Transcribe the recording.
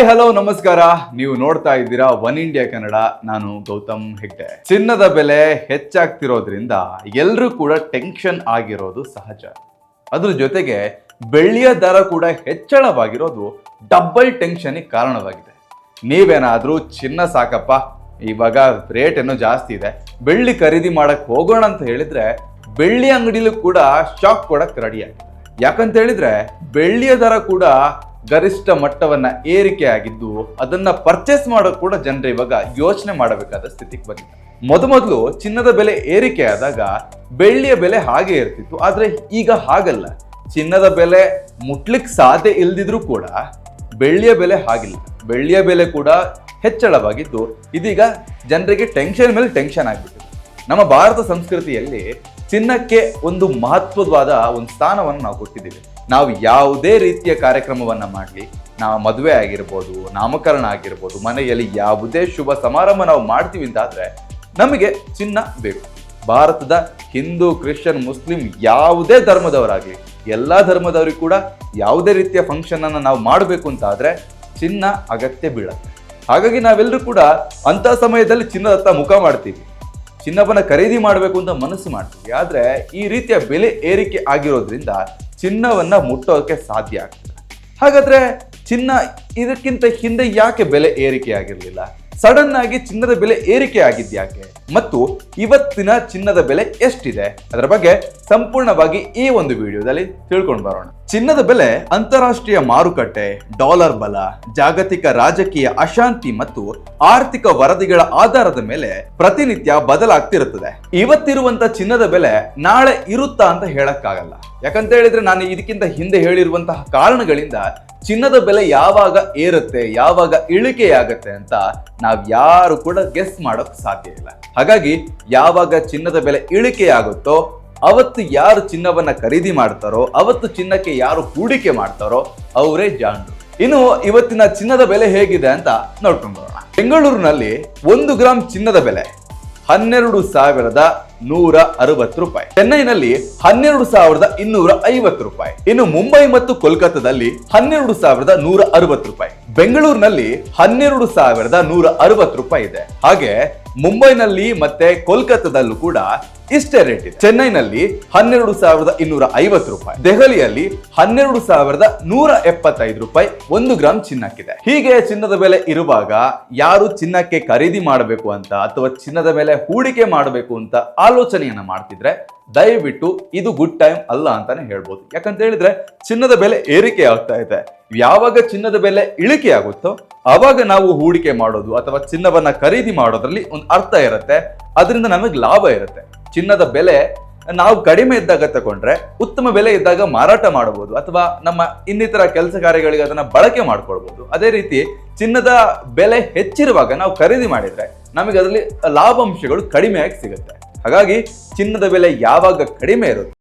Hi hello ನಮಸ್ಕಾರ. ನೀವು ನೋಡ್ತಾ ಇದ್ದೀರಾ ಒನ್ ಇಂಡಿಯಾ ಕನ್ನಡ ನಾನು ಗೌತಮ್ ಹೆಗ್ಡೆ. ಚಿನ್ನದ ಬೆಲೆ ಹೆಚ್ಚಾಗ್ತಿರೋದ್ರಿಂದ ಎಲ್ಲರೂ ಕೂಡ ಟೆನ್ಷನ್ ಆಗಿರೋದು ಸಹಜ. ಅದ್ರ ಜೊತೆಗೆ ಬೆಳ್ಳಿಯ ದರ ಕೂಡ ಹೆಚ್ಚಳವಾಗಿರೋದು ಡಬಲ್ ಟೆನ್ಷನ್ಗೆ ಕಾರಣವಾಗಿದೆ. ನೀವೇನಾದ್ರೂ ಚಿನ್ನ ಸಾಕಪ್ಪ? ಇವಾಗ ರೇಟ್ ಏನೋ ಜಾಸ್ತಿ ಇದೆ. ಬೆಳ್ಳಿ ಖರೀದಿ ಮಾಡಕ್ ಹೋಗೋಣ ಅಂತ ಹೇಳಿದ್ರೆ ಬೆಳ್ಳಿ ಅಂಗಡಿಲೂ ಕೂಡ ಶಾಕ್ ಕೊಡಕ್ ರೆಡಿ ಆಗಿದೆ. ಯಾಕಂತ ಹೇಳಿದ್ರೆ ಬೆಳ್ಳಿಯ ದರ ಕೂಡ ಗರಿಷ್ಠ ಮಟ್ಟವನ್ನ ಏರಿಕೆ ಆಗಿದ್ದು ಅದನ್ನ ಪರ್ಚೇಸ್ ಮಾಡೋ ಕೂಡ ಜನರು ಇವಾಗ ಯೋಚನೆ ಮಾಡಬೇಕಾದ ಸ್ಥಿತಿಗೆ ಬಂದಿದೆ. ಮೊದಮೊದಲು ಚಿನ್ನದ ಬೆಲೆ ಏರಿಕೆ ಆದಾಗ ಬೆಳ್ಳಿಯ ಬೆಲೆ ಹಾಗೆ ಇರ್ತಿತ್ತು, ಆದ್ರೆ ಈಗ ಹಾಗಲ್ಲ. ಚಿನ್ನದ ಬೆಲೆ ಮುಟ್ಲಿಕ್ಕೆ ಸಾಧ್ಯ ಇಲ್ದಿದ್ರೂ ಕೂಡ ಬೆಳ್ಳಿಯ ಬೆಲೆ ಹಾಗಿಲ್ಲ. ಬೆಳ್ಳಿಯ ಬೆಲೆ ಕೂಡ ಹೆಚ್ಚಳವಾಗಿದ್ದು ಇದೀಗ ಜನರಿಗೆ ಟೆನ್ಷನ್ ಮೇಲೆ ಟೆನ್ಷನ್ ಆಗ್ಬಿಟ್ಟಿದೆ. ನಮ್ಮ ಭಾರತ ಸಂಸ್ಕೃತಿಯಲ್ಲಿ ಚಿನ್ನಕ್ಕೆ ಒಂದು ಮಹತ್ವದವಾದ ಒಂದು ಸ್ಥಾನವನ್ನು ನಾವು ಕೊಟ್ಟಿದ್ದೀವಿ. ನಾವು ಯಾವುದೇ ರೀತಿಯ ಕಾರ್ಯಕ್ರಮವನ್ನು ಮಾಡಲಿ, ನಾವು ಮದುವೆ ಆಗಿರ್ಬೋದು, ನಾಮಕರಣ ಆಗಿರ್ಬೋದು, ಮನೆಯಲ್ಲಿ ಯಾವುದೇ ಶುಭ ಸಮಾರಂಭ ನಾವು ಮಾಡ್ತೀವಿ ಅಂತಾದರೆ ನಮಗೆ ಚಿನ್ನ ಬೇಕು. ಭಾರತದ ಹಿಂದೂ, ಕ್ರಿಶ್ಚಿಯನ್, ಮುಸ್ಲಿಂ ಯಾವುದೇ ಧರ್ಮದವರಾಗಲಿ, ಎಲ್ಲ ಧರ್ಮದವರಿಗೂ ಕೂಡ ಯಾವುದೇ ರೀತಿಯ ಫಂಕ್ಷನನ್ನು ನಾವು ಮಾಡಬೇಕು ಅಂತ ಆದ್ರೆ ಚಿನ್ನ ಅಗತ್ಯ ಬೀಳುತ್ತೆ. ಹಾಗಾಗಿ ನಾವೆಲ್ಲರೂ ಕೂಡ ಅಂಥ ಸಮಯದಲ್ಲಿ ಚಿನ್ನದತ್ತ ಮುಖ ಮಾಡ್ತೀವಿ. ಚಿನ್ನವನ್ನ ಖರೀದಿ ಮಾಡಬೇಕು ಅಂತ ಮನಸ್ಸು ಮಾಡ್ತೀವಿ. ಆದರೆ ಈ ರೀತಿಯ ಬೆಲೆ ಏರಿಕೆ ಆಗಿರೋದ್ರಿಂದ ಚಿನ್ನವನ್ನ ಮುಟ್ಟೋಕೆ ಸಾಧ್ಯ ಆಗ್ತದೆ ಹಾಗಾದ್ರೆ ಚಿನ್ನ ಇದಕ್ಕಿಂತ ಹಿಂದೆ ಯಾಕೆ ಬೆಲೆ ಏರಿಕೆ ಆಗಿರಲಿಲ್ಲ? ಸಡನ್ ಆಗಿ ಚಿನ್ನದ ಬೆಲೆ ಏರಿಕೆ ಆಗಿದ್ ಯಾಕೆ ಮತ್ತು ಇವತ್ತಿನ ಚಿನ್ನದ ಬೆಲೆ ಎಷ್ಟಿದೆ? ಅದರ ಬಗ್ಗೆ ಸಂಪೂರ್ಣವಾಗಿ ಈ ಒಂದು ವಿಡಿಯೋದಲ್ಲಿ ತಿಳ್ಕೊಂಡು ಬರೋಣ. ಚಿನ್ನದ ಬೆಲೆ ಅಂತಾರಾಷ್ಟ್ರೀಯ ಮಾರುಕಟ್ಟೆ, ಡಾಲರ್ ಬಲ, ಜಾಗತಿಕ ರಾಜಕೀಯ ಅಶಾಂತಿ ಮತ್ತು ಆರ್ಥಿಕ ವರದಿಗಳ ಆಧಾರದ ಮೇಲೆ ಪ್ರತಿನಿತ್ಯ ಬದಲಾಗ್ತಿರುತ್ತದೆ. ಇವತ್ತಿರುವಂತ ಚಿನ್ನದ ಬೆಲೆ ನಾಳೆ ಇರುತ್ತಾ ಅಂತ ಹೇಳಕ್ಕಾಗಲ್ಲ. ಯಾಕಂತ ಹೇಳಿದ್ರೆ ನಾನು ಇದಕ್ಕಿಂತ ಹಿಂದೆ ಹೇಳಿರುವಂತಹ ಕಾರಣಗಳಿಂದ ಚಿನ್ನದ ಬೆಲೆ ಯಾವಾಗ ಏರುತ್ತೆ, ಯಾವಾಗ ಇಳಿಕೆಯಾಗತ್ತೆ ಅಂತ ನಾವ್ ಯಾರು ಕೂಡ ಗೆಸ್ ಮಾಡೋಕ್ ಸಾಧ್ಯ ಇಲ್ಲ. ಹಾಗಾಗಿ ಯಾವಾಗ ಚಿನ್ನದ ಬೆಲೆ ಇಳಿಕೆಯಾಗುತ್ತೋ ಅವತ್ತು ಯಾರು ಚಿನ್ನವನ್ನ ಖರೀದಿ ಮಾಡ್ತಾರೋ, ಅವತ್ತು ಚಿನ್ನಕ್ಕೆ ಯಾರು ಹೂಡಿಕೆ ಮಾಡ್ತಾರೋ ಅವರೇ ಜಾಣರು. ಇನ್ನು ಇವತ್ತಿನ ಚಿನ್ನದ ಬೆಲೆ ಹೇಗಿದೆ ಅಂತ ನೋಡ್ಕೊಂಡು ಬರೋಣ. ಬೆಂಗಳೂರಿನಲ್ಲಿ ಒಂದು ಗ್ರಾಮ್ ಚಿನ್ನದ ಬೆಲೆ ಹನ್ನೆರಡು ಸಾವಿರದ ನೂರ ಅರವತ್ತು ರೂಪಾಯಿ. ಚೆನ್ನೈನಲ್ಲಿ ಹನ್ನೆರಡು ಸಾವಿರದ ಇನ್ನೂರ ಐವತ್ತು ರೂಪಾಯಿ. ಇನ್ನು ಮುಂಬೈ ಮತ್ತು ಕೋಲ್ಕತ್ತಾದಲ್ಲಿ ಹನ್ನೆರಡು ಸಾವಿರದ ನೂರ ಅರವತ್ತು ರೂಪಾಯಿ. ಬೆಂಗಳೂರಿನಲ್ಲಿ ಹನ್ನೆರಡು ಸಾವಿರದ ನೂರ ಅರವತ್ತು ರೂಪಾಯಿ ಇದೆ. ಹಾಗೆ ಮುಂಬೈನಲ್ಲಿ ಮತ್ತೆ ಕೋಲ್ಕತ್ತಾದಲ್ಲೂ ಕೂಡ ಇಷ್ಟೇ ರೇಟ್ ಇದೆ. ಚೆನ್ನೈನಲ್ಲಿ ಹನ್ನೆರಡು ಸಾವಿರದ ಇನ್ನೂರ ಐವತ್ತು ರೂಪಾಯಿ. ದೆಹಲಿಯಲ್ಲಿ ಹನ್ನೆರಡು ಸಾವಿರದ ನೂರ ಎಪ್ಪತ್ತೈದು ರೂಪಾಯಿ ಒಂದು ಗ್ರಾಮ್ ಚಿನ್ನಕ್ಕಿದೆ. ಹೀಗೆ ಚಿನ್ನದ ಬೆಲೆ ಇರುವಾಗ ಯಾರು ಚಿನ್ನಕ್ಕೆ ಖರೀದಿ ಮಾಡಬೇಕು ಅಂತ ಅಥವಾ ಚಿನ್ನದ ಮೇಲೆ ಹೂಡಿಕೆ ಮಾಡಬೇಕು ಅಂತ ಆಲೋಚನೆಯನ್ನ ಮಾಡ್ತಿದ್ರೆ ದಯವಿಟ್ಟು ಇದು ಗುಡ್ ಟೈಮ್ ಅಲ್ಲ ಅಂತಾನೆ ಹೇಳ್ಬೋದು. ಯಾಕಂತ ಹೇಳಿದ್ರೆ ಚಿನ್ನದ ಬೆಲೆ ಏರಿಕೆ ಆಗ್ತಾ ಇದೆ. ಯಾವಾಗ ಚಿನ್ನದ ಬೆಲೆ ಇಳಿಕೆ ಆಗುತ್ತೋ ಅವಾಗ ನಾವು ಹೂಡಿಕೆ ಮಾಡೋದು ಅಥವಾ ಚಿನ್ನವನ್ನ ಖರೀದಿ ಮಾಡೋದ್ರಲ್ಲಿ ಒಂದು ಅರ್ಥ ಇರುತ್ತೆ, ಅದರಿಂದ ನಮಗೆ ಲಾಭ ಇರುತ್ತೆ. ಚಿನ್ನದ ಬೆಲೆ ನಾವು ಕಡಿಮೆ ಇದ್ದಾಗ ತಗೊಂಡ್ರೆ, ಉತ್ತಮ ಬೆಲೆ ಇದ್ದಾಗ ಮಾರಾಟ ಮಾಡಬಹುದು ಅಥವಾ ನಮ್ಮ ಇನ್ನಿತರ ಕೆಲಸ ಕಾರ್ಯಗಳಿಗೆ ಅದನ್ನ ಬಳಕೆ ಮಾಡ್ಕೊಳ್ಬಹುದು ಅದೇ ರೀತಿ ಚಿನ್ನದ ಬೆಲೆ ಹೆಚ್ಚಿರುವಾಗ ನಾವು ಖರೀದಿ ಮಾಡಿದ್ರೆ ನಮಗೆ ಅದರಲ್ಲಿ ಲಾಭಾಂಶಗಳು ಕಡಿಮೆಯಾಗಿ ಸಿಗುತ್ತೆ. ಹಾಗಾಗಿ ಚಿನ್ನದ ಬೆಲೆ ಯಾವಾಗ ಕಡಿಮೆ ಇರುತ್ತೆ